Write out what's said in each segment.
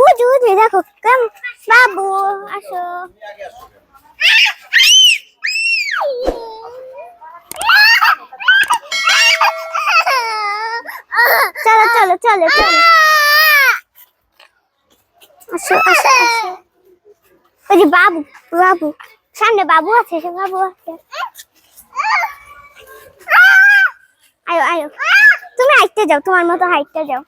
উজু উজু দেখো বাবু আসো চলো চলো চলো চলো আসো বাবু বাবু সামনে বাবু আছে সে বাবু আছে আয়ো আয়ো তুমি হাইটতে যাও তোমার মতো হাইটতে যাও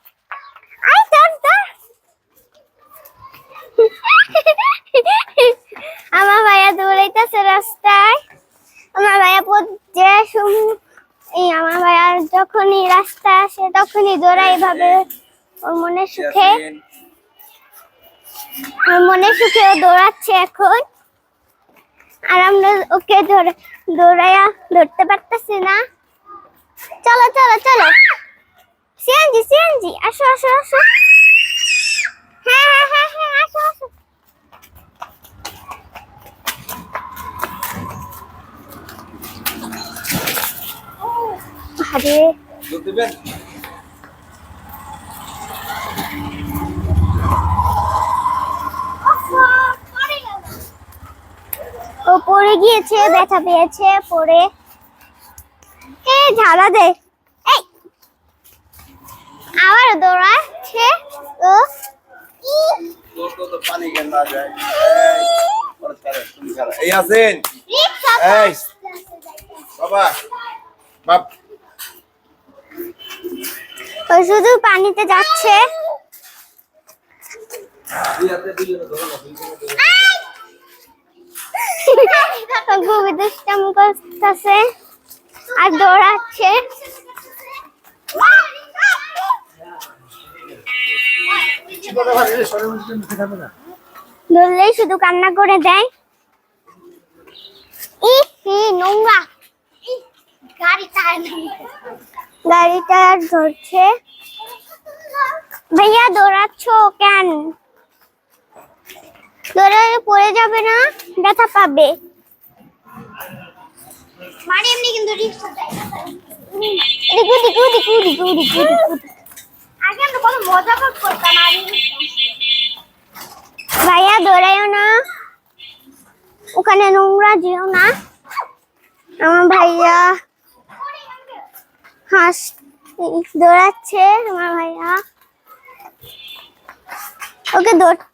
দৌড়াইতেছে রাস্তায়। আমার ভাইয়া যে এই আমার ভাইয়া যখনই রাস্তা আসে তখনই দৌড়ায় এভাবে। ওর মনে সুখে ওর মনে সুখে ও দৌড়াচ্ছে এখন। আর আমরা ওকে ধরে দৌড়াইয়া ধরতে পারতেছি না। চলো চলো চলো। CNG CNG. আসো আসো আসো। আরে ও পড়ে গিয়েছে ব্যথা পেয়েছে পড়ে। এ ঝাড়া দে। এই। আবার দৌড়াচ্ছে। ও। বাবা। বাপ। ও, শুধু পানিতে যাচ্ছে। খুবই আর দৌড়াচ্ছে। ধরলেই শুধু কান্না করে দেয়। ই নোংরা। গাড়ি টায়ার গাড়িটা ধরছে। ভাইয়া, দৌড়াচ্ছ কেন? দৌড়ালে পড়ে যাবে না, ব্যথা পাবে। ভাইয়া, দৌড়াইও না। ওখানে নোংরা যেও না। আমার ভাইয়া হাঁস দৌড়াচ্ছে আমার ভাইয়া। ওকে ধর-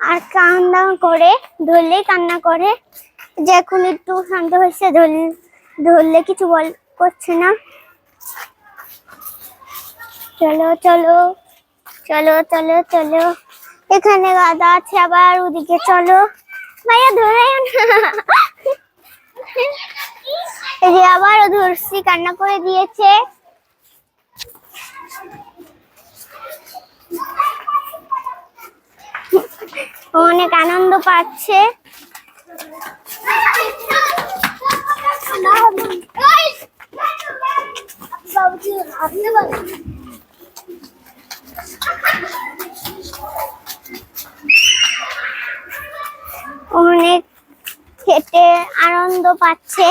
আর কান্না করে ধরলেই কান্না করে। যে এখন একটু শান্ত হয়েছে, ধরলে ধরলে কিছু বল, করছে না। চলো চলো চলো চলো চলো। এখানে গাদা আছে আবার, ওদিকে চলো। ভাইয়া ধরে না এই যে আবারও ধরছি কান্না করে দিয়েছে। অনেক আনন্দ পাচ্ছে। অনেক খেটে আনন্দ পাচ্ছে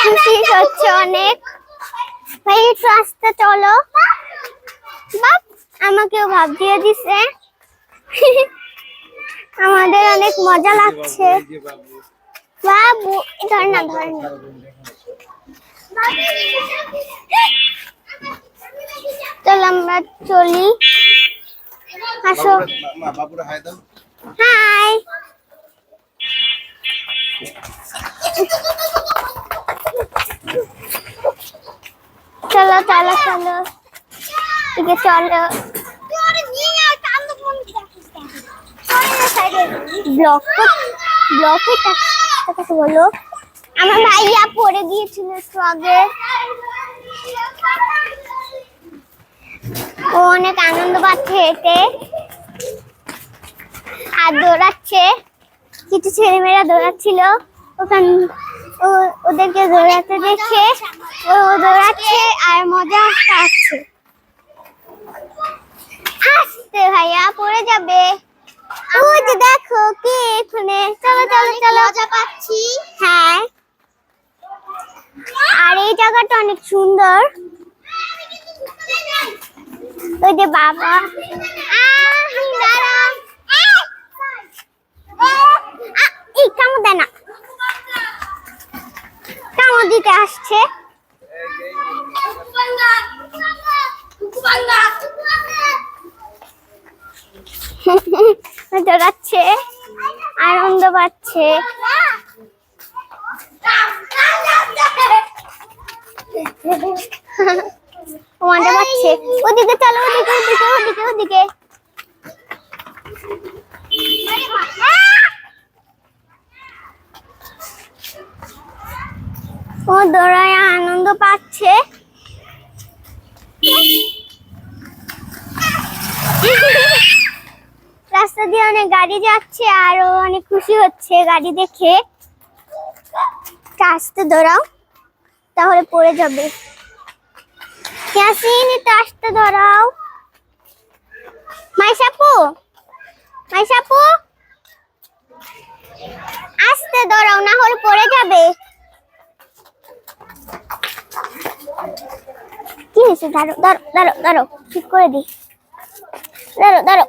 খুশি হচ্ছে অনেক ভাই একটু আসতে চলো। বাপ, আমাকেও ভাব দিয়ে দিছে। আমাদের অনেক মজা লাগছে। বাবু ধর না ধর না। চল, আমরা চলি। আসো। হাই দাও হাই চলো চলো চলো। এদিকে চলো। আমার ভাইয়া পড়ে গিয়েছিল একটু আগে ও অনেক আনন্দ পাচ্ছে এতে। আর দৌড়াচ্ছে। কিছু ছেলেমেয়েরা দৌড়াচ্ছিল। ওখান ওদেরকে দৌড়াতে দেখে দৌড়াচ্ছে আর মজা পাচ্ছে আসতে ভাইয়া পড়ে যাবে ওই যে দেখো কে এখানে চলো চলো চলো মজা পাচ্ছি হ্যাঁ জায়গাটা অনেক সুন্দর ওই যে বাবা। কামড় দেয় না কামড় দিতে আসছে দৌড়াচ্ছে আনন্দ পাচ্ছে। মজা পাচ্ছে। ওদিকে চলো, ওদিকে ওদিকে ওদিকে ওদিকে। ও দৌড়ায় আনন্দ পাচ্ছে রাস্তা দিয়ে অনেক গাড়ি যাচ্ছে, আর অনেক খুশি হচ্ছে গাড়ি দেখে। আসতে দৌড়াও তাহলে পড়ে যাবে। ইয়াসিন, একটু আসতে ধরাও। মাইশাপু মাইশাপু। আসতে ধরাও, না হলে পড়ে যাবে। কি হয়েছে? দাঁড়ো দাঁড়ো দাঁড়ো দাঁড়ো ঠিক করে দি দাঁড়ো দাঁড়ো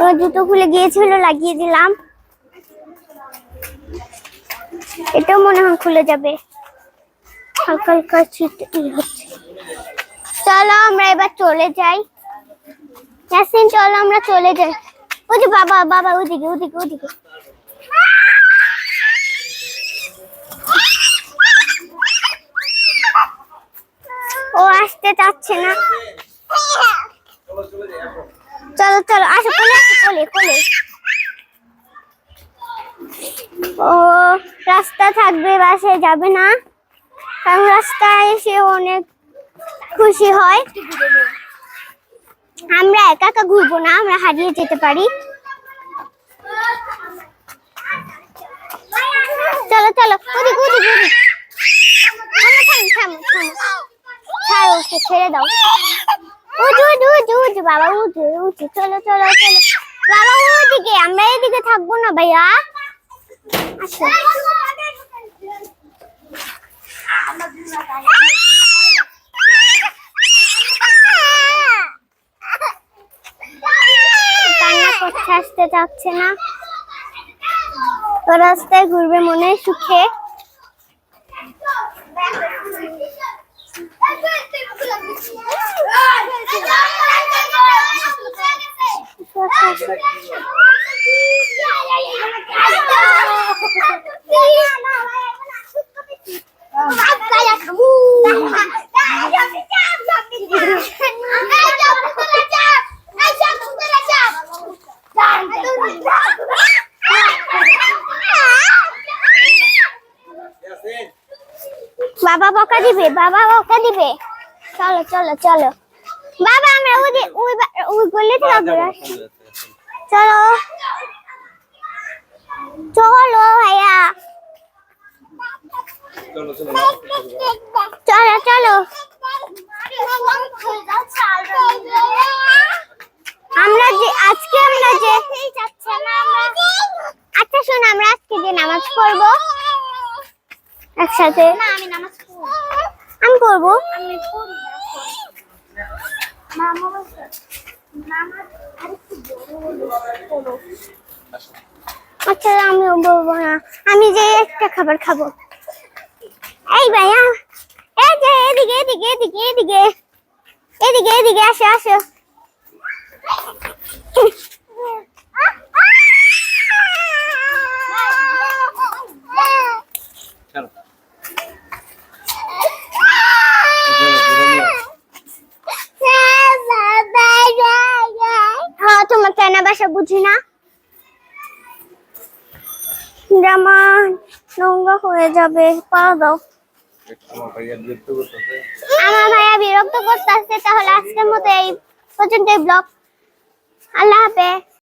ও, জুতো খুলে গিয়েছিল, লাগিয়ে দিলাম। এটাও মনে হয় খুলে যাবে। চলো আমরা এবার চলে যাই। চলো আমরা চলে যাই। ওই যে বাবা বাবা, ওদিকে ওদিকে ওদিকে। ও আসতে চাচ্ছে না। চলো, চলে, আসো, কোলে কোলে কোলে। ও, রাস্তা থাকবে, বাসে যাবে না। কারণ রাস্তায় এসে অনেক খুশি হয়। আমরা একা একা ঘুরবো না, আমরা হারিয়ে যেতে পারি চলো চলো ওদিক ওদিক ওদিক থামো থামো থামো থামো ছাড়ো ওকে ছেড়ে দাও উঠু উঠু উঠু উঠু বাবা উঠু চলো চলো চলো। বাবা, ওদিকে, আমরা এদিকে থাকব না, ভাইয়া? করছে আসতে চাচ্ছে না। তো রাস্তায় ঘুরবে মনে সুখে। ইয়াসিন বাবা বকা দিবে বাবা বকা দিবে। চলো চলো চলো। বাবা আমরা ওই ওই বা- ওই গলি থাকব চলো। চলো ভাইয়া। চলো চলো। আমরা যে আজকে আমরা যে আচ্ছা শোন আমরা আজকে যে নামাজ পড়ব একসাথে। আমি নামাজ আমি পড়ব। আচ্ছা আমি বলব না। আমি যে একটা খাবার খাব। এই ভাইয়া, এই যে এদিকে এদিকে এদিকে এদিকে। এদিকে এদিকে, আসো আসো। কেনা বাসা বুঝি না? জামা নোংরা হয়ে যাবে, পা দাও। আমার ভাইয়া বিরক্ত করতেছে আমার ভাইয়া বিরক্ত করতেছে তাহলে আজকের মতো এই পর্যন্ত ব্লগ। আল্লাহ হাফেজ।